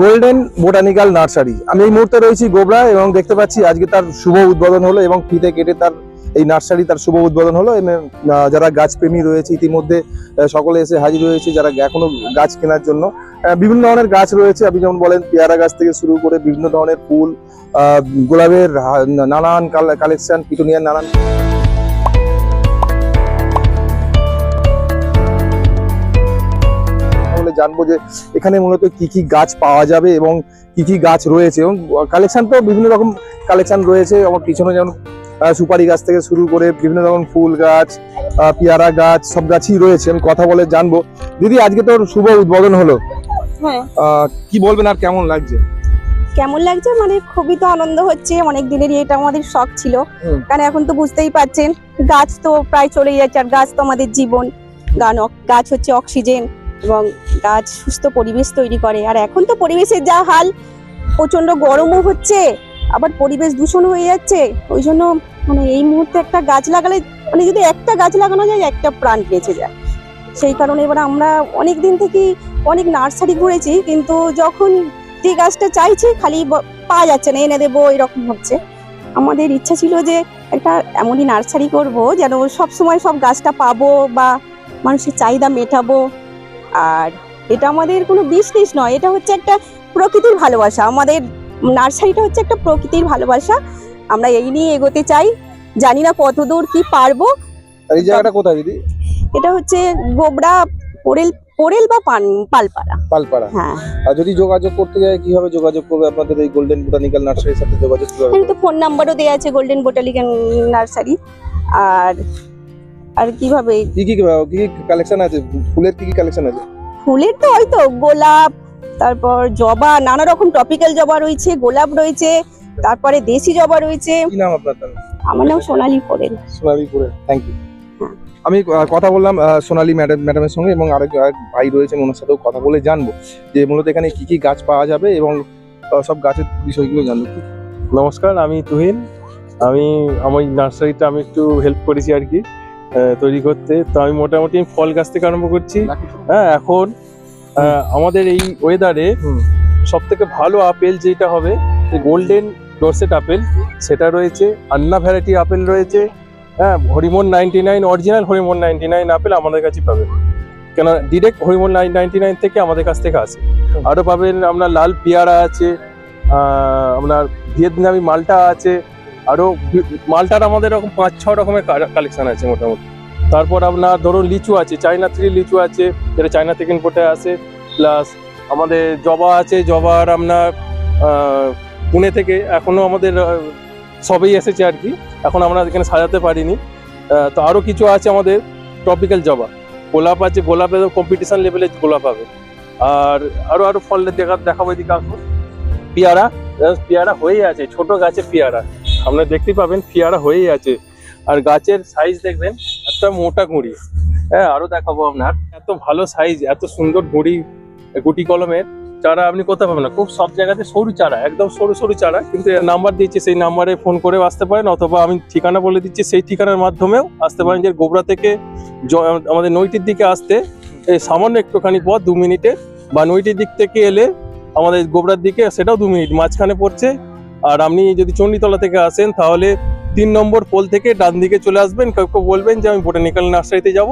Golden botanical nursery আমি এই মুহূর্তে রয়েছি গোবরা এবং দেখতে পাচ্ছি আজকে তার শুভ উদ্বোধন হলো এবং ফিতে কেটে তার এই নার্সারি তার শুভ উদ্বোধন হলো। যারা গাছপ্রেমী রয়েছে ইতিমধ্যে সকলে এসে হাজির হয়েছে যারা এখনও গাছ কেনার জন্য। বিভিন্ন ধরনের গাছ রয়েছে। আপনি যেমন বলেন, পেয়ারা গাছ থেকে শুরু করে বিভিন্ন ধরনের ফুল গোলাপের নানান কালেকশন পিটুনিয়ার নানান জানব যে এখানে মূলত কি কি গাছ পাওয়া যাবে এবং কি কি গাছ রয়েছে এবং কালেকশন তো বিভিন্ন রকম কালেকশন রয়েছে। আমার পিছনে যেমন সুপারি গাছ থেকে শুরু করে বিভিন্ন রকম ফুল গাছ পেয়ারা গাছ সব গাছই রয়েছে। আমি কথা বলে জানব। দিদি আজকে তোর শুভ উদ্বোধন হলো। হ্যাঁ। কি বলবেন আর কেমন লাগছে? কেমন লাগছে? মানে খুবই তো আনন্দ হচ্ছে। অনেক দিনেরই এটা আমাদের শখ ছিল। কারণ এখন তো বুঝতেই পারছেন গাছ তো প্রায় চলেই যাচ্ছে। আর গাছ তো আমাদের জীবন। গান গাছ হচ্ছে অক্সিজেন। এবং গাছ সুস্থ পরিবেশ তৈরি করে। আর এখন তো পরিবেশের যা হাল প্রচণ্ড গরমও হচ্ছে, আবার পরিবেশ দূষণ হয়ে যাচ্ছে। ওই জন্য মানে এই মুহূর্তে একটা গাছ লাগালে মানে যদি একটা গাছ লাগানো যায়, একটা প্রাণ বেঁচে যায়। সেই কারণে এবার আমরা অনেক দিন থেকেই অনেক নার্সারি ঘুরেছি, কিন্তু যখন যে গাছটা চাইছি, খালি পাওয়া যাচ্ছে না, এনে দেবো, এরকম হচ্ছে। আমাদের ইচ্ছা ছিল যে একটা এমনই নার্সারি করব, যেন সব সময় সব গাছটা পাবো বা মানুষের চাহিদা মেটাবো। আর এটা আমাদের কোনো বিজনেস নয় এটা হচ্ছে একটা প্রকৃতির ভালোবাসা। আমাদের নার্সারিটা হচ্ছে একটা প্রকৃতির ভালোবাসা। আমরা এই নিয়ে এগোতে চাই। জানি না কতদূর কি পারব। এই জায়গাটা কোথায় দিদি? এটা হচ্ছে গোবরা পোরেল পোরেল বা পান পালপাড়া। পালপাড়া। হ্যাঁ। আর যদি যোগাযোগ করতে যায় কীভাবে যোগাযোগ করবে আপনাদের এই গোল্ডেন বোটানিক্যাল নার্সারির সাথে যোগাযোগ কীভাবে তো ফোন নাম্বারও দেওয়া আছে গোল্ডেন বোটালিকান নার্সারি আর আর কীভাবে? কি কি কি কি কালেকশন আছে? ফুলের কি কি কালেকশন আছে? ফুলের তো ওই তো গোলাপ তারপর জবা নানা রকম টপিক্যাল জবা রয়েছে গোলাপ রয়েছে তারপরে দেশি জবা রয়েছে। কি নাম আপনার আমার নাম সোনালী পোরেল সোনালীপুরে থ্যাংক ইউ। আমি কথা বললাম সোনালী ম্যাডাম ম্যাডামের সঙ্গে এবং আরেক আরেক ভাই রয়েছেন ওনার সাথেও কথা বলে জানব যে মূলত এখানে কি কি গাছ পাওয়া যাবে এবং সব গাছের বিষয়গুলো জানব। নমস্কার আমি তুহিন। আমি আমার এই নার্সারিটা আমি একটু হেল্প করেছি আর কি। তৈরি করতে। তো আমি মোটামুটি ফল গাছ থেকে আরম্ভ করছি। হ্যাঁ এখন আমাদের এই ওয়েদারে সব থেকে ভালো আপেল যেটা হবে গোল্ডেন ডোরসেট আপেল সেটা রয়েছে। আন্না ভ্যারাইটি আপেল রয়েছে। হ্যাঁ Harimon ninety nine original Harimon ninety nine apple আমাদের কাছে পাবেন। কেন direct Harimon nine ninety nine থেকে আমাদের কাছ থেকে আসে। আরও পাবেন আপনার লাল পেয়ারা আছে আপনার ভিয়েতনামি মালটা আছে আরও মালটার আমাদের এরকম পাঁচ, ছ রকমের কালেকশন আছে মোটামুটি। তারপর আপনার ধরুন লিচু আছে, চায়না থ্রি লিচু আছে, যেটা চায়না থেকে ইম্পোর্টে আসে। প্লাস আমাদের জবা আছে, জবার আপনার পুনে থেকে এখনও আমাদের সবেই এসেছে আর কি। এখন আমরা এখানে সাজাতে পারিনি। তো আরও কিছু আছে আমাদের টপিক্যাল জবা। গোলাপ আছে, গোলাপের কম্পিটিশান লেভেলে গোলাপ হবে। আর আরও আরও ফল দেখা, দেখাবো এদিকে আসব। পেয়ারা পেয়ারা হয়েই আছে, ছোট গাছে পেয়ারা। আপনারা দেখতে পাবেন পেয়ারা হয়েই আছে। আর গাছের সাইজ দেখবেন, একটা মোটা গুঁড়ি। হ্যাঁ আরও দেখাবো আপনার। এত ভালো সাইজ এত সুন্দর গুঁড়ি, গুটি কলমের। চারা আপনি কোথাও পাবেন না? খুব সব জায়গাতে সরু চারা, একদম সরু সরু চারা। কিন্তু নাম্বার দিয়েছি, সেই নাম্বারে ফোন করেও আসতে পারেন। অথবা আমি ঠিকানা বলে দিচ্ছি, সেই ঠিকানার মাধ্যমেও আসতে পারেন। যে গোবরা থেকে আমাদের নইটির দিকে আসতে সামান্য একটুখানি পথ, দু মিনিটে। বা নইটির দিক থেকে এলে আমাদের গোবরার দিকে, সেটাও দু মিনিট। মাঝখানে পড়ছে আর আপনি যদি চণ্ডীতলা থেকে আসেন, তাহলে তিন নম্বর পোল থেকে ডান দিকে চলে আসবেন। কাউকে বলবেন যে, আমি বোটানিক্যাল নার্সারিতে যাব।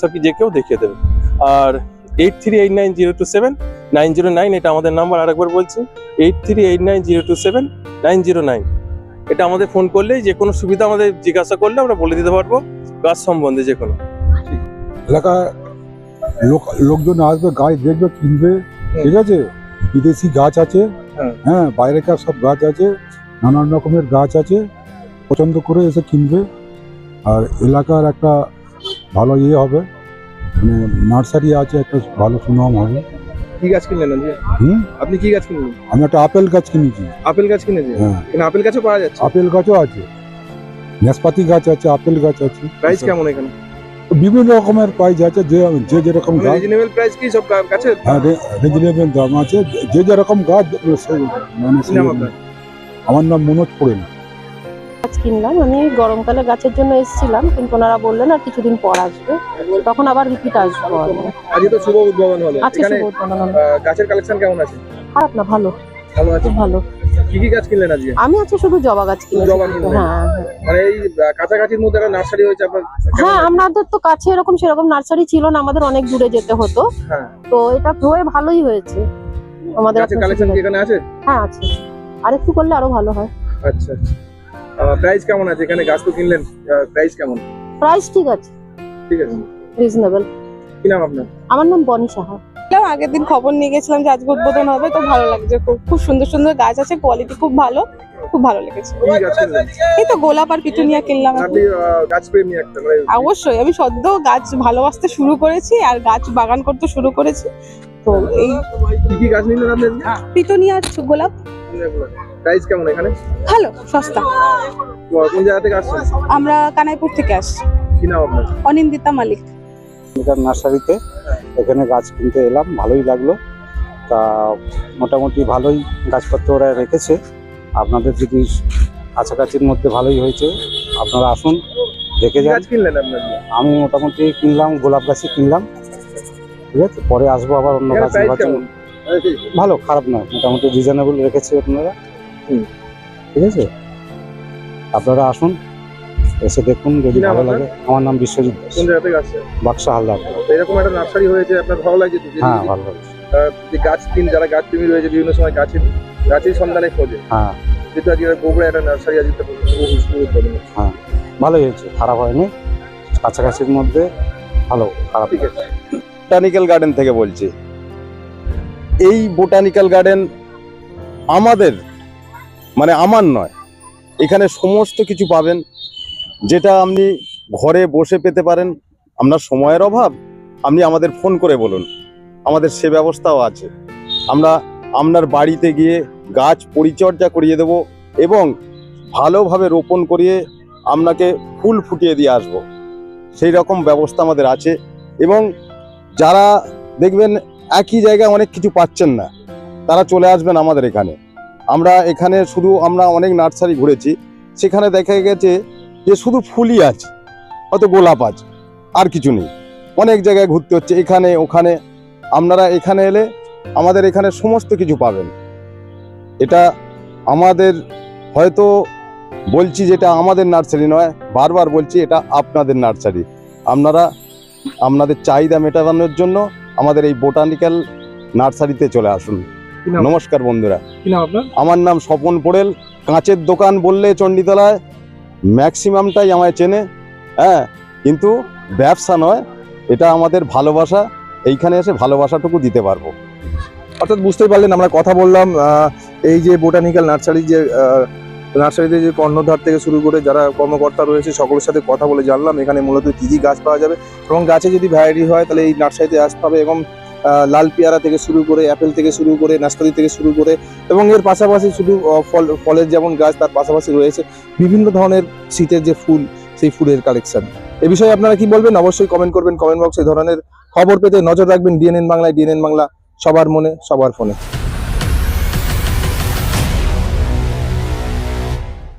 সব যে কেউ দেখিয়ে দেবে। আর eight three eight nine zero two seven nine zero nine এটা আমাদের নাম্বার আরেকবার বলছি। Eight three eight nine zero two seven nine zero nine এটা আমাদের ফোন করলেই যে কোনো সুবিধা আমাদের জিজ্ঞাসা করলে আমরা বলে দিতে পারব, গাছ সম্বন্ধে যে কোনো। এলাকায় লোক লোকজন আসবে, গাছ দেখবে, কিনবে, ঠিক আছে? বিদেশি গাছ আছে হ্যাঁ। হ্যাঁ বাইরেকার সব গাছ আছে নানান রকমের গাছ আছে পছন্দ করে এসে কিনবে। আর এলাকার একটা ভালো ইয়ে হবে মানে নার্সারি আছে একটা ভালো সুনাম হবে। কি গাছ কিনলেন আজকে? হুম? আপনি কি গাছ কিনলেন? আমি একটা আপেল গাছ কিনেছি। আপেল গাছ কিনেছেন? হ্যাঁ। এখানে আপেল গাছও পাওয়া যাচ্ছে? আপেল গাছও আছে। নাশপাতি গাছ আছে আপেল গাছ আছে। প্রাইস কেমন এখানে? বিভিন্ন রকমের প্রাইস আছে যে যে যেরকম গাছ রিজনেবল প্রাইস কি সব গাছের হ্যাঁ রিজনেবল দাম আছে। যে যেরকম গাছ মানে আমার নাম মনোজ পড়েন গাছ কিনলাম। আমি গরমকালে গাছের জন্য এসেছিলাম কিন্তু ওনারা বললেন আর কিছুদিন পর আসবে। তখন আবার রিপিট আসব। আজকে তো শুভ উদ্বোধন হলো। আজকে শুভ উদ্বোধন গাছের কালেকশন কেমন আছে? খারাপ না ভালো। ভালো আছে? ভালো। কি কি গাছ কিনলেন আজকে? আমি আজকে শুধু জবা গাছ কিনেছি জবা কিনলেন? হ্যাঁ হ্যাঁ। মানে এই কাছাকাছির মধ্যে একটা নার্সারি হয়েছে আপনার হ্যাঁ আমাদের তো কাছে এরকম সেরকম নার্সারি ছিল না আমাদের অনেক দূরে যেতে হতো। হ্যাঁ। তো এটা হয়ে ভালোই হয়েছে। আমাদের একটা কালেকশন কি এখানে আছে? হ্যাঁ আছে। আর একটু করলে আরও ভালো হয়। আচ্ছা আচ্ছা। প্রাইস কেমন আছে? এখানে গাছ তো কিনলেন প্রাইস কেমন? প্রাইস ঠিক আছে। ঠিক আছে। রিজনেবল কি নাম আপনার? আমার নাম বনি সাহা। আগের দিন খবর নিয়ে গেছিলাম যে আজকে উদ্বোধন হবে তো ভালো লাগছে। খুব খুব সুন্দর সুন্দর গাছ আছে কোয়ালিটি খুব ভালো খুব ভালো লেগেছে। এই তো গোলাপ আর পিটুনিয়া কিনলাম মানে অবশ্যই আমি সদ্য গাছ ভালোবাসতে শুরু করেছি আর গাছ বাগান করতে শুরু করেছি। তো এই পিটুনিয়া আর গোলাপ। প্রাইস কেমন এখানে? ভালো সস্তা। কোন জায়গা থেকে আসছেন আমরা কানাইপুর থেকে আসছি। কি নাম আপনার? অনিন্দিতা মালিক। এখানকার নার্সারিতে এখানে গাছ কিনতে এলাম ভালোই লাগল। তা মোটামুটি ভালোই গাছপত্র ওরা রেখেছে। আপনাদের যদি কাছাকাছির মধ্যে ভালোই হয়েছে আপনারা আসুন দেখে যান। আমি মোটামুটি কিনলাম গোলাপ গাছই কিনলাম। ঠিক আছে পরে আসব আবার অন্য গাছ ভালো খারাপ নয় মোটামুটি রিজনেবল রেখেছে আপনারা। ঠিক আছে? আপনারা আসুন এসে দেখুন যদি ভালো লাগে। আমার নাম বিশ্বজিৎ দাস, কোন জায়গা থেকে আসছেন বাক্সা হালদার। এরকম একটা নার্সারি হয়েছে আপনার ভালো লাগছে তো? হ্যাঁ ভালো লাগে যে গাছ কিন যারা গাছ প্রেমী রয়েছে বিভিন্ন সময় গাছের গাছের সন্ধানে খোঁজে। হ্যাঁ। যেহেতু আজকে গোবরা একটা নার্সারি আজকে হচ্ছে। ভালোই হয়েছে খারাপ হয়নি। কাছাকাছির মধ্যে ভালো খারাপ ঠিক আছে। বোটানিক্যাল গার্ডেন থেকে বলছি। এই বোটানিক্যাল গার্ডেন আমাদের মানে আমার নয় এখানে সমস্ত কিছু পাবেন। যেটা আপনি ঘরে বসে পেতে পারেন, আপনার সময়ের অভাব, আপনি আমাদের ফোন করে বলুন। আমাদের সে ব্যবস্থাও আছে। আমরা, আপনার বাড়িতে গিয়ে গাছ পরিচর্যা করিয়ে দেব এবং ভালোভাবে রোপণ করিয়ে আপনাকে ফুল ফুটিয়ে দিয়ে আসব। সেই রকম ব্যবস্থা আমাদের আছে এবং যারা দেখবেন একই জায়গায় অনেক কিছু পাচ্ছেন না, তারা চলে আসবেন আমাদের এখানে। আমরা এখানে শুধু আমরা অনেক নার্সারি ঘুরেছি, সেখানে দেখা গেছে যে শুধু ফুলই আছে হয়তো গোলাপ আছে আর কিছু নেই। অনেক জায়গায় ঘুরতে হচ্ছে এখানে ওখানে। আপনারা এখানে এলে আমাদের এখানে সমস্ত কিছু পাবেন। এটা আমাদের হয়তো বলছি যেটা আমাদের নার্সারি নয় বারবার বলছি এটা আপনাদের নার্সারি। আপনারা আপনাদের চাহিদা মেটানোর জন্য আমাদের এই বোটানিক্যাল নার্সারিতে চলে আসুন। নমস্কার বন্ধুরা। আমার নাম স্বপন পোড়েল। কাঁচের দোকান বললে চণ্ডীতলায় ম্যাক্সিমামটাই আমায় চেনে হ্যাঁ কিন্তু ব্যবসা নয়, এটা আমাদের ভালোবাসা, এইখানে এসে ভালোবাসাটুকু দিতে পারব। অর্থাৎ বুঝতেই পারলেন আমরা কথা বললাম এই যে বোটানিক্যাল নার্সারি যে নার্সারিতে যে কর্ণধার থেকে শুরু করে যারা কর্মকর্তা রয়েছে, সকলের সাথে কথা বলে জানলাম, এখানে মূলত কি কি গাছ পাওয়া যাবে এবং গাছে যদি ভ্যারাইটি হয়, তাহলে এই নার্সারিতে আসতে হবে এবং লাল পেয়ারা থেকে শুরু করে অ্যাপেল থেকে শুরু করে নাশপাতি থেকে শুরু করে এবং এর পাশাপাশি শুধু ফল, ফলের যেমন গাছ তার পাশাপাশি রয়েছে বিভিন্ন ধরনের শীতের যে ফুল, সেই ফুলের কালেকশন এ বিষয়ে আপনারা কি বলবেন? অবশ্যই কমেন্ট করবেন। কমেন্ট বক্সে ধরনের খবর পেতে নজর রাখবেন। ডিএনএন বাংলায় ডিএনএন বাংলা, সবার মনে, সবার ফোনে।